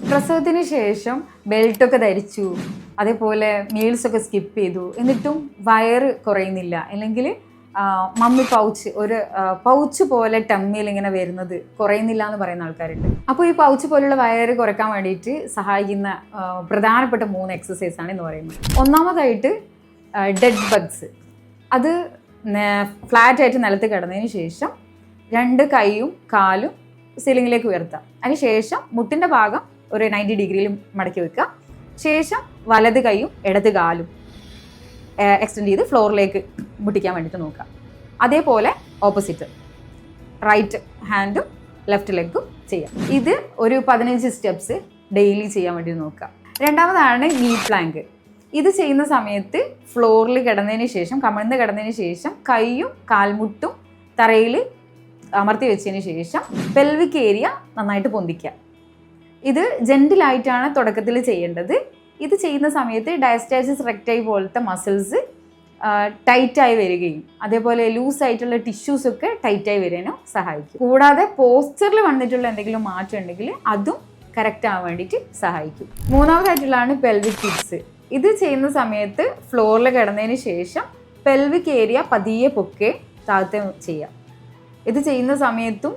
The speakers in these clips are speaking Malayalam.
പ്രസവത്തിന് ശേഷം ബെൽറ്റൊക്കെ ധരിച്ചു. അതേപോലെ മീൽസ് ഒക്കെ സ്കിപ്പ് ചെയ്തു. എന്നിട്ടും വയറ് കുറയുന്നില്ല. അല്ലെങ്കിൽ മമ്മി പൗച്ച് ഒരു പൗച്ച് പോലെ ടമ്മിയിൽ ഇങ്ങനെ വരുന്നത് കുറയുന്നില്ല എന്ന് പറയുന്ന ആൾക്കാരുണ്ട്. അപ്പോൾ ഈ പൗച്ച് പോലുള്ള വയറ് കുറയ്ക്കാൻ വേണ്ടിയിട്ട് സഹായിക്കുന്ന പ്രധാനപ്പെട്ട മൂന്ന് എക്സസൈസ് ആണ് എന്ന് പറയുന്നത്. ഒന്നാമതായിട്ട് ഡെഡ് ബഗ്സ് അത് ഫ്ലാറ്റ് ആയിട്ട് നിലത്ത് കിടന്നതിന് ശേഷം രണ്ട് കൈയും കാലും സീലിങ്ങിലേക്ക് ഉയർത്താം അതിന് ശേഷം മുട്ടിന്റെ ഭാഗം ഒരു നയന്റി ഡിഗ്രിയിൽ മടക്കി വെക്കുക. ശേഷം വലത് കൈയും ഇടത് കാലും എക്സ്റ്റെൻഡ് ചെയ്ത് ഫ്ലോറിലേക്ക് മുട്ടിക്കാൻ വേണ്ടിയിട്ട് നോക്കുക. അതേപോലെ ഓപ്പോസിറ്റ് റൈറ്റ് ഹാൻഡും ലെഫ്റ്റ് ലെഗും ചെയ്യാം. ഇത് ഒരു പതിനഞ്ച് സ്റ്റെപ്സ് ഡെയിലി ചെയ്യാൻ വേണ്ടി നോക്കുക. രണ്ടാമതാണ് നീ പ്ലാങ്ക് ഇത് ചെയ്യുന്ന സമയത്ത് ഫ്ലോറിൽ കിടന്നതിന് ശേഷം കമിഴ്ന്ന് കിടന്നതിന് ശേഷം കൈയും കാൽമുട്ടും തറയിൽ അമർത്തി വെച്ചതിന് ശേഷം പെൽവിക് ഏരിയ നന്നായിട്ട് പൊന്തിക്കുക. ഇത് ജെന്റിലായിട്ടാണ് തുടക്കത്തിൽ ചെയ്യേണ്ടത്. ഇത് ചെയ്യുന്ന സമയത്ത് ഡയസ്റ്റാസിസ് റെക്റ്റൈ പോലത്തെ മസിൽസ് ടൈറ്റായി വരികയും അതേപോലെ ലൂസ് ആയിട്ടുള്ള ടിഷ്യൂസ് ഒക്കെ ടൈറ്റായി വരാനും സഹായിക്കും. കൂടാതെ പോസ്റ്ററിൽ വന്നിട്ടുള്ള എന്തെങ്കിലും മാറ്റം ഉണ്ടെങ്കിൽ അതും കറക്റ്റ് ആവാൻ വേണ്ടിയിട്ട് സഹായിക്കും. മൂന്നാമതായിട്ടുള്ളതാണ് പെൽവിക് ടിപ്സ് ഇത് ചെയ്യുന്ന സമയത്ത് ഫ്ലോറിൽ കിടന്നതിന് ശേഷം പെൽവിക് ഏരിയ പതിയെ പൊക്കെ താഴത്തെ ചെയ്യാം ഇത് ചെയ്യുന്ന സമയത്തും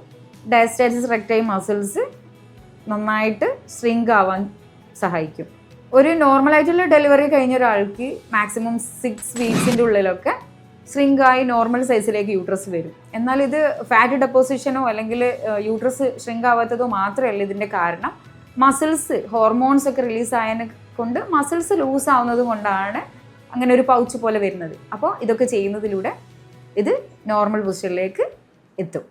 ഡയസ്റ്റാറ്റിസ് റെക്റ്റൈ മസിൽസ് നന്നായിട്ട് സ്ട്രിങ്ക് ആവാൻ സഹായിക്കും. ഒരു നോർമലായിട്ടുള്ള ഡെലിവറി കഴിഞ്ഞ ഒരാൾക്ക് മാക്സിമം സിക്സ് വീക്സിന്റെ ഉള്ളിലൊക്കെ ആയി നോർമൽ സൈസിലേക്ക് യൂട്രസ് വരും. എന്നാൽ ഇത് ഫാറ്റ് ഡെപ്പോസിഷനോ അല്ലെങ്കിൽ യൂട്രസ് ഷ്രിങ്ക് ആവാത്തതോ മാത്രമല്ല ഇതിന്റെ കാരണം. മസിൽസ് ഹോർമോൺസ് ഒക്കെ റിലീസ് ആയതിനെ കൊണ്ട് മസിൽസ് ലൂസ് ആവുന്നത് കൊണ്ടാണ് അങ്ങനെ ഒരു പൗച്ച് പോലെ വരുന്നത്. അപ്പോൾ ഇതൊക്കെ ചെയ്യുന്നതിലൂടെ ഇത് നോർമൽ പൊസിഷനിലേക്ക് എത്തും.